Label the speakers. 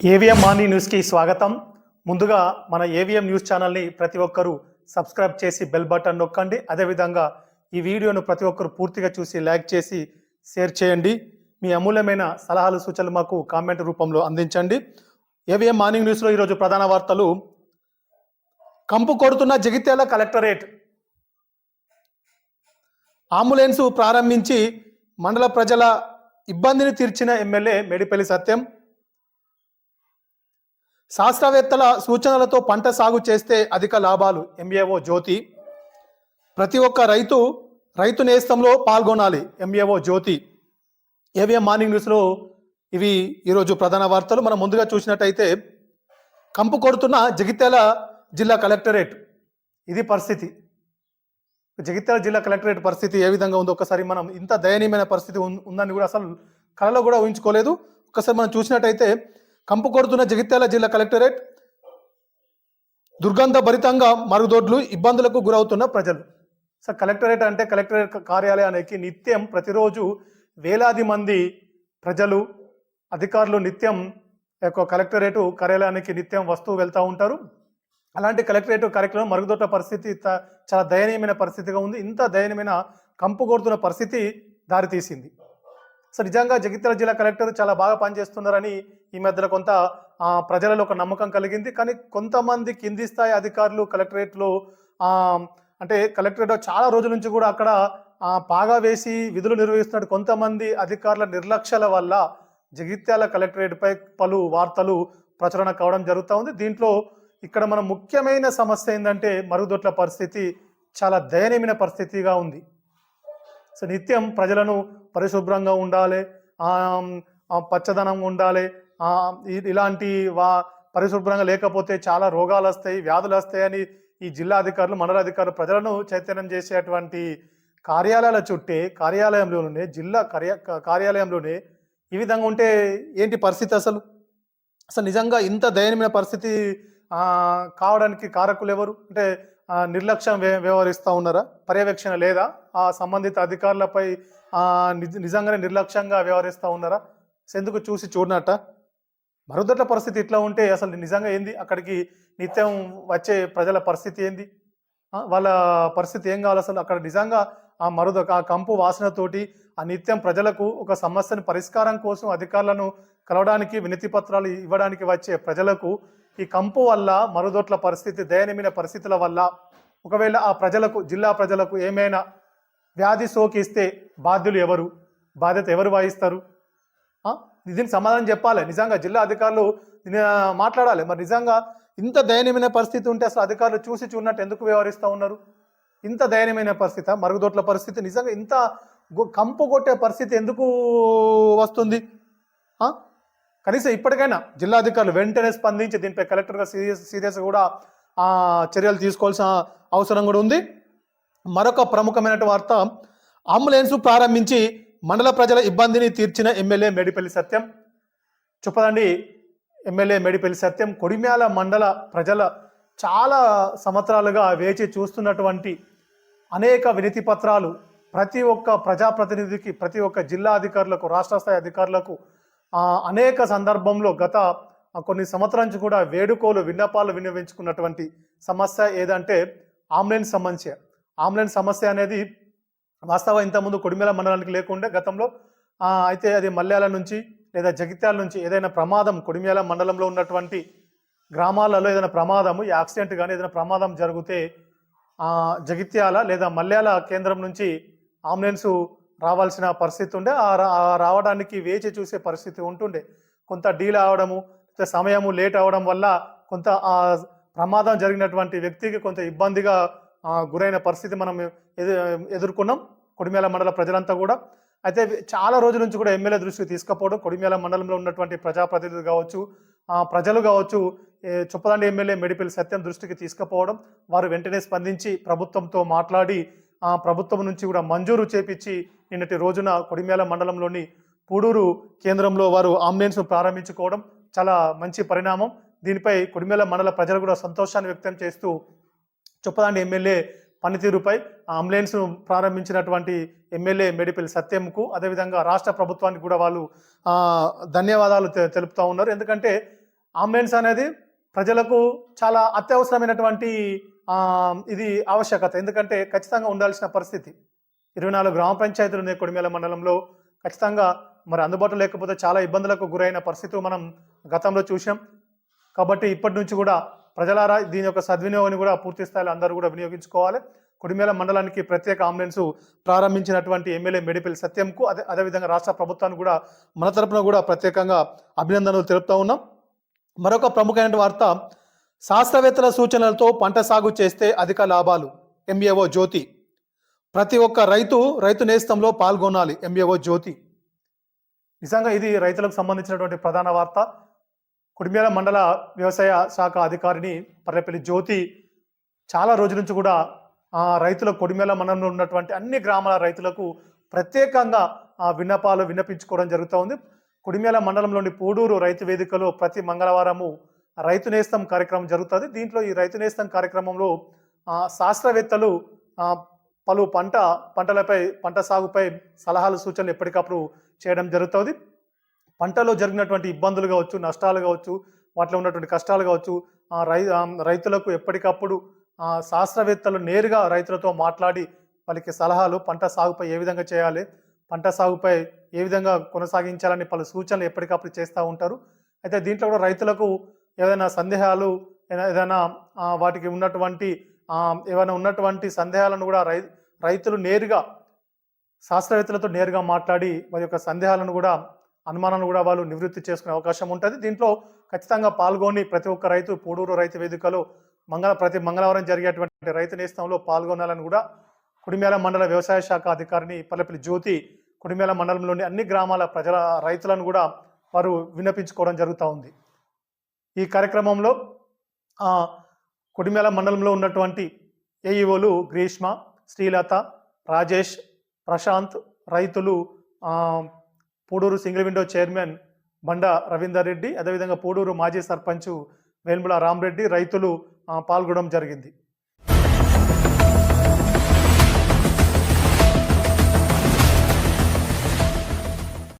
Speaker 1: AVM morning న్యూస్కి స్వాగతం. ముందుగా మన ఏవిఎం న్యూస్ ఛానల్ని ప్రతి ఒక్కరూ సబ్స్క్రైబ్ చేసి బెల్ బటన్ నొక్కండి. అదేవిధంగా ఈ వీడియోను ప్రతి ఒక్కరు పూర్తిగా చూసి లైక్ చేసి షేర్ చేయండి. మీ అమూల్యమైన సలహాలు సూచనలు మాకు కామెంట్ రూపంలో అందించండి. ఏవిఎం మార్నింగ్ న్యూస్లో ఈరోజు ప్రధాన వార్తలు. కంపు కొడుతున్న జగిత్యాల కలెక్టరేట్. అంబులెన్సు ప్రారంభించి మండల ప్రజల ఇబ్బందిని తీర్చిన ఎమ్మెల్యే మేడిపల్లి సత్యం. శాస్త్రవేత్తల సూచనలతో పంట సాగు చేస్తే అధిక లాభాలు. ఎంఏఓ జ్యోతి. ప్రతి ఒక్క రైతు రైతు నేస్తంలో పాల్గొనాలి. ఎంఏఓ జ్యోతి. ఏవిఎం మార్నింగ్ న్యూస్లో ఇవి ఈరోజు ప్రధాన వార్తలు. మనం ముందుగా చూసినట్టయితే కంపు కొడుతున్న జగిత్యాల జిల్లా కలెక్టరేట్. ఇది పరిస్థితి. జగిత్యాల జిల్లా కలెక్టరేట్ పరిస్థితి ఏ విధంగా ఉందో ఒకసారి మనం ఇంత దయనీయమైన పరిస్థితి ఉందని కూడా అసలు కళలో కూడా ఊహించుకోలేదు. ఒకసారి మనం చూసినట్టయితే కంపు కొడుతున్న జగిత్యాల జిల్లా కలెక్టరేట్ దుర్గంధ భరితంగా మరుగుదొడ్లు ఇబ్బందులకు గురవుతున్న ప్రజలు. సార్ కలెక్టరేట్ అంటే కలెక్టరేట్ కార్యాలయానికి నిత్యం ప్రతిరోజు వేలాది మంది ప్రజలు అధికారులు నిత్యం యొక్క కలెక్టరేటు కార్యాలయానికి నిత్యం వస్తూ వెళ్తూ ఉంటారు. అలాంటి కలెక్టరేట్ కార్యక్రమం మరుగుదొడ్ల పరిస్థితి చాలా దయనీయమైన పరిస్థితిగా ఉంది. ఇంత దయనీయమైన కంపు కొడుతున్న పరిస్థితి దారితీసింది. సో నిజంగా జగిత్యాల జిల్లా కలెక్టర్ చాలా బాగా పనిచేస్తున్నారని ఈ మధ్యలో కొంత ప్రజలలో ఒక నమ్మకం కలిగింది. కానీ కొంతమంది కింది స్థాయి అధికారులు కలెక్టరేట్లో అంటే కలెక్టరేట్ చాలా రోజుల నుంచి కూడా అక్కడ పాగా వేసి విధులు నిర్వహిస్తున్న కొంతమంది అధికారుల నిర్లక్ష్యాల వల్ల జగిత్యాల కలెక్టరేట్పై పలు వార్తలు ప్రచురణ కావడం జరుగుతూ ఉంది. దీంట్లో ఇక్కడ మన ముఖ్యమైన సమస్య ఏంటంటే మరుగుదొడ్ల పరిస్థితి చాలా దయనీయమైన పరిస్థితిగా ఉంది. సో నిత్యం ప్రజలను పరిశుభ్రంగా ఉండాలి పచ్చదనం ఉండాలి ఇలాంటి వా పరిశుభ్రంగా లేకపోతే చాలా రోగాలు వస్తాయి వ్యాధులు వస్తాయని ఈ జిల్లా అధికారులు మండల అధికారులు ప్రజలను చైతన్యం చేసేటువంటి కార్యాలయాల చుట్టే కార్యాలయంలోనే జిల్లా కార్య కార్యాలయంలోనే ఈ విధంగా ఉంటే ఏంటి పరిస్థితి అసలు? అసలు నిజంగా ఇంత దయనీయమైన పరిస్థితి కావడానికి కారకులు ఎవరు? అంటే నిర్లక్ష్యం వ్య వ్యవహరిస్తూ ఉన్నారా? పర్యవేక్షణ లేదా? ఆ సంబంధిత అధికారులపై నిజంగానే నిర్లక్ష్యంగా వ్యవహరిస్తూ ఉన్నారా? ఎందుకు చూసి చూడనట్ట మరుదట్ల పరిస్థితి ఇట్లా ఉంటే అసలు నిజంగా ఏంది? అక్కడికి నిత్యం వచ్చే ప్రజల పరిస్థితి ఏంది? వాళ్ళ పరిస్థితి ఏం కావాలి అసలు? అక్కడ నిజంగా ఆ మరుద ఆ కంపు వాసనతోటి ఆ నిత్యం ప్రజలకు ఒక సమస్యను పరిష్కారం కోసం అధికారులను కలవడానికి వినతి పత్రాలు ఇవ్వడానికి వచ్చే ప్రజలకు ఈ కంపు వల్ల మరుదొట్ల పరిస్థితి దయనీయమైన పరిస్థితుల వల్ల ఒకవేళ ఆ ప్రజలకు జిల్లా ప్రజలకు ఏమైనా వ్యాధి సోకిస్తే బాధ్యులు ఎవరు? బాధ్యత ఎవరు వహిస్తారు? దీనికి సమాధానం చెప్పాలి. నిజంగా జిల్లా అధికారులు మాట్లాడాలి. మరి నిజంగా ఇంత దయనీయమైన పరిస్థితి ఉంటే అసలు అధికారులు చూసి చూడనట్టు ఎందుకు వ్యవహరిస్తూ ఉన్నారు? ఇంత దయనీయమైన పరిస్థితి మరుగుదొడ్ల పరిస్థితి నిజంగా ఇంత గొ- కంపు కొట్టే పరిస్థితి ఎందుకు వస్తుంది? కనీసం ఇప్పటికైనా జిల్లా అధికారులు వెంటనే స్పందించి దీనిపై కలెక్టర్గా సీరియస్ సీరియస్గా కూడా చర్యలు తీసుకోవాల్సిన అవసరం కూడా ఉంది. మరొక ప్రముఖమైన వార్త అంబులెన్స్ ప్రారంభించి మండల ప్రజల ఇబ్బందిని తీర్చిన ఎమ్మెల్యే మేడిపల్లి సత్యం. చెప్పదండి ఎమ్మెల్యే మేడిపల్లి సత్యం. కొడిమ్యాల మండల ప్రజల చాలా సంవత్సరాలుగా వేచి చూస్తున్నటువంటి అనేక వినతి పత్రాలు ప్రతి ఒక్క ప్రజాప్రతినిధికి ప్రతి ఒక్క జిల్లా అధికారులకు రాష్ట్ర స్థాయి అధికారులకు అనేక సందర్భంలో గత కొన్ని సంవత్సరాల నుంచి కూడా వేడుకోలు విన్నపాలు వినియోగించుకున్నటువంటి సమస్య ఏదంటే ఆంబులెన్స్ సమస్య ఆంబులెన్స్ సమస్య అనేది వాస్తవం ఇంతకుముందు కొడిమేల మండలానికి లేకుండే గతంలో అయితే అది మల్యాల నుంచి లేదా జగిత్యాల నుంచి ఏదైనా ప్రమాదం కొడిమేల మండలంలో ఉన్నటువంటి గ్రామాలలో ఏదైనా ప్రమాదము ఈ యాక్సిడెంట్ కానీ ఏదైనా ప్రమాదం జరిగితే జగిత్యాల లేదా మల్యాల కేంద్రం నుంచి అంబులెన్స్ రావాల్సిన పరిస్థితి ఉండే. ఆ రా- రావడానికి వేచి చూసే పరిస్థితి ఉంటుండే. కొంత డీల్ అవడము సమయము లేట్ అవడం వల్ల కొంత ఆ ప్రమాదం జరిగినటువంటి వ్యక్తికి కొంత ఇబ్బందిగా గురైన పరిస్థితి మనం ఎదు ఎదుర్కొన్నాం. కొడిమేల మండల ప్రజలంతా కూడా. అయితే చాలా రోజుల నుంచి కూడా ఎమ్మెల్యే దృష్టికి తీసుకుపోవడం కొడిమేల మండలంలో ఉన్నటువంటి ప్రజాప్రతినిధులు కావచ్చు ప్రజలు కావచ్చు ఏ, చొప్పదండి ఎమ్మెల్యే మెడిపిల్ సత్యం దృష్టికి తీసుకుపోవడం వారు వెంటనే స్పందించి ప్రభుత్వంతో మాట్లాడి ప్రభుత్వం నుంచి కూడా మంజూరు చేపించి నిన్నటి రోజున కొడిమేల మండలంలోని పూడూరు కేంద్రంలో వారు అంబులెన్స్ను ప్రారంభించుకోవడం చాలా మంచి పరిణామం. దీనిపై కొడిమేల మండల ప్రజలు కూడా సంతోషాన్ని వ్యక్తం చేస్తూ చొప్పదాండి ఎమ్మెల్యే పనితీరుపై ఆ అంబులెన్స్ ప్రారంభించినటువంటి ఎమ్మెల్యే మేడిపల్లి సత్యంకు అదేవిధంగా రాష్ట్ర ప్రభుత్వానికి కూడా వాళ్ళు ధన్యవాదాలు తెలుపుతూ తెలుపుతా ఉన్నారు. ఎందుకంటే అంబులెన్స్ అనేది ప్రజలకు చాలా అత్యవసరమైనటువంటి ఇది ఆవశ్యకత. ఎందుకంటే ఖచ్చితంగా ఉండాల్సిన పరిస్థితి. ఇరవై నాలుగు గ్రామ పంచాయతీలు ఉన్నాయి కొడిమేల మండలంలో. ఖచ్చితంగా మరి అందుబాటులో లేకపోతే చాలా ఇబ్బందులకు గురైన పరిస్థితి మనం గతంలో చూసాం కాబట్టి ఇప్పటి నుంచి కూడా ప్రజలారా దీని యొక్క సద్వినియోగాన్ని కూడా పూర్తి స్థాయిలో అందరూ కూడా వినియోగించుకోవాలి. కుడిమేల మండలానికి ప్రత్యేక అంబులెన్స్ ప్రారంభించినటువంటి ఎమ్మెల్యే మెడిపల్లి సత్యంకు అదే అదేవిధంగా రాష్ట్ర ప్రభుత్వానికి కూడా మన తరపున కూడా ప్రత్యేకంగా అభినందనలు తెలుపుతా ఉన్నాం. మరొక ప్రముఖమైన వార్త శాస్త్రవేత్తల సూచనలతో పంట సాగు చేస్తే అధిక లాభాలు. ఎంఏఓ జ్యోతి. ప్రతి ఒక్క రైతు రైతు నేస్తంలో పాల్గొనాలి. ఎంఏఓ జ్యోతి. నిజంగా ఇది రైతులకు సంబంధించినటువంటి ప్రధాన వార్త. కుడిమేల మండల వ్యవసాయ శాఖ అధికారిని పర్రెపల్లి జ్యోతి చాలా రోజుల నుంచి కూడా ఆ రైతుల కొడిమేల మండలంలో ఉన్నటువంటి అన్ని గ్రామాల రైతులకు ప్రత్యేకంగా ఆ విన్నపాలు విన్నపించుకోవడం జరుగుతూ ఉంది. కుడిమేల మండలంలోని పూడూరు రైతు వేదికలో ప్రతి మంగళవారము రైతు నేస్తం కార్యక్రమం జరుగుతుంది. దీంట్లో ఈ రైతు నేస్తం కార్యక్రమంలో శాస్త్రవేత్తలు పలు పంట పంటలపై పంట సాగుపై సలహాలు సూచనలు ఎప్పటికప్పుడు చేయడం జరుగుతుంది. పంటలో జరిగినటువంటి ఇబ్బందులు కావచ్చు నష్టాలు కావచ్చు వాటిలో ఉన్నటువంటి కష్టాలు కావచ్చు రై రైతులకు ఎప్పటికప్పుడు శాస్త్రవేత్తలు నేరుగా రైతులతో మాట్లాడి వాళ్ళకి సలహాలు పంట సాగుపై ఏ విధంగా చేయాలి పంట సాగుపై ఏ విధంగా కొనసాగించాలని పలు సూచనలు ఎప్పటికప్పుడు చేస్తూ ఉంటారు. అయితే దీంట్లో కూడా రైతులకు ఏదైనా సందేహాలు ఏదైనా- వాటికి ఉన్నటువంటి ఏమైనా ఉన్నటువంటి సందేహాలను కూడా రై రైతులు నేరుగా శాస్త్రవేత్తలతో నేరుగా మాట్లాడి వారి యొక్క సందేహాలను కూడా అనుమానాన్ని కూడా వాళ్ళు నివృత్తి చేసుకునే అవకాశం ఉంటుంది. దీంట్లో ఖచ్చితంగా పాల్గొని ప్రతి ఒక్క రైతు పూడూరు రైతు వేదికలో మంగళ ప్రతి మంగళవారం జరిగేటువంటి రైతు నేస్తంలో పాల్గొనాలని కూడా కుడిమేల మండల వ్యవసాయ శాఖ అధికారిని పల్లెపల్లి జ్యోతి కుడిమేల మండలంలోని అన్ని గ్రామాల ప్రజల రైతులను కూడా వారు విన్నపించుకోవడం జరుగుతూ ఉంది. ఈ కార్యక్రమంలో కుడిమేళ కుడిమేల మండలంలో ఉన్నటువంటి ఏఈఓలు గ్రీష్మ శ్రీలత రాజేష్ ప్రశాంత్ రైతులు పూడూరు సింగిల్ విండో చైర్మన్ బండ రవీందర్ రెడ్డి అదేవిధంగా పూడూరు మాజీ సర్పంచ్ వేల్ముల రామరెడ్డి రైతులు పాల్గొనడం జరిగింది.